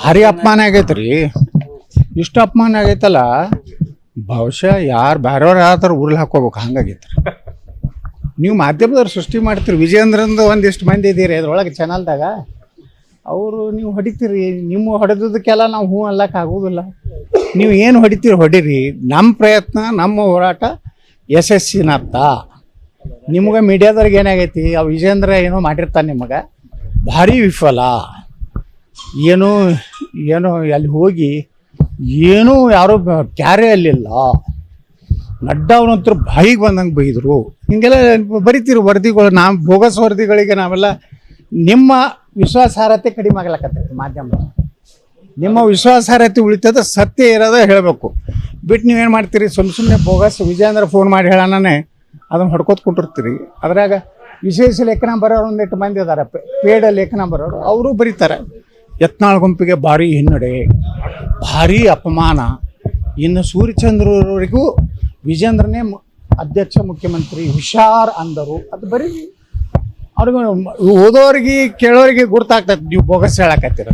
ಭಾರಿ ಅಪಮಾನ ಆಗೈತ್ರಿ. ಇಷ್ಟು ಅಪಮಾನ ಆಗೈತಲ್ಲ, ಬಹುಶಃ ಯಾರು ಬೇರೆಯವ್ರು ಯಾರಾದ್ರೂ ಉರ್ಲ್ ಹಾಕೋಬೇಕು ಹಂಗಾಗೈತ್ರಿ. ನೀವು ಮಾಧ್ಯಮದವ್ರು ಸೃಷ್ಟಿ ಮಾಡ್ತೀರಿ, ವಿಜಯೇಂದ್ರಂದು ಒಂದಿಷ್ಟು ಮಂದಿ ಇದ್ದೀರಿ ಅದ್ರೊಳಗೆ ಚಾನಲ್ದಾಗ ಅವರು ನೀವು ಹೊಡಿತೀರಿ, ನಿಮ್ಮ ಹೊಡೆದದಕ್ಕೆಲ್ಲ ನಾವು ಹೂ ಅಲ್ಲಕ್ಕೆ ಆಗೋದಿಲ್ಲ. ನೀವು ಏನು ಹೊಡಿತೀರಿ, ಹೊಡಿರಿ. ನಮ್ಮ ಪ್ರಯತ್ನ, ನಮ್ಮ ಹೋರಾಟ ಯಶಸ್ಸಿನತ್ತ. ನಿಮ್ಗೆ ಮೀಡಿಯಾದವ್ರಿಗೆ ಏನಾಗೈತಿ, ಆ ವಿಜೇಂದ್ರ ಏನೋ ಮಾಡಿರ್ತಾನೆ ನಿಮಗೆ. ಭಾರಿ ವಿಫಲ. ಏನು, ಏನೋ, ಅಲ್ಲಿ ಹೋಗಿ ಏನೂ ಯಾರೂ ಕ್ಯಾರೇ ಅಲ್ಲಿಲ್ಲ. ನಡ್ಡಾ ಅವನಂತರ ಬಾಯಿಗೆ ಬಂದಂಗೆ ಬೈದರು. ಹಿಂಗೆಲ್ಲ ಬರಿತೀರಿ ವರದಿಗಳು, ನಾವು ಬೋಗಸ್ ವರದಿಗಳಿಗೆ ನಾವೆಲ್ಲ ನಿಮ್ಮ ವಿಶ್ವಾಸಾರ್ಹತೆ ಕಡಿಮೆ ಆಗ್ಲಕತ್ತೈತಿ ಮಾಧ್ಯಮ ನಿಮ್ಮ ವಿಶ್ವಾಸಾರ್ಹತೆ ಉಳಿತದ ಸತ್ಯ ಇರೋದ ಹೇಳಬೇಕು. ಬಿಟ್ಟು ನೀವೇನು ಮಾಡ್ತೀರಿ? ಸುಮ್ಮ ಸುಮ್ಮನೆ ಬೋಗಸ್ ವಿಜಯೇಂದ್ರ ಫೋನ್ ಮಾಡಿ ಹೇಳೋಣನೆ ಅದನ್ನು ಹೊಡ್ಕೋತ ಕುಂಟಿರ್ತೀರಿ. ಅದ್ರಾಗ ವಿಶೇಷ ಲೇಖನ ಬರೋರು ಒಂದಿಟ್ಟು ಮಂದಿ ಇದ್ದಾರೆ ಪೇಡ ಲೇಖನ ಬರೋರು. ಅವರು ಬರೀತಾರೆ. ಯತ್ನಾಳ್ ಗುಂಪಿಗೆ ಭಾರಿ ಹಿನ್ನಡೆ, ಭಾರಿ ಅಪಮಾನ. ಇನ್ನು ಸೂರ್ಯಚಂದ್ರವರಿಗೂ ವಿಜೇಂದ್ರನೇ ಅಧ್ಯಕ್ಷ ಮುಖ್ಯಮಂತ್ರಿ ಹುಷಾರ್ ಅಂದರು. ಅದು ಬರೀ ಅವ್ರಿಗೆ ಓದೋರಿಗೆ, ಕೇಳೋರಿಗೆ ಗುರ್ತಾಗ್ತೈತೆ. ನೀವು ಬೋಗಸ್ ಹೇಳಕತ್ತೀರ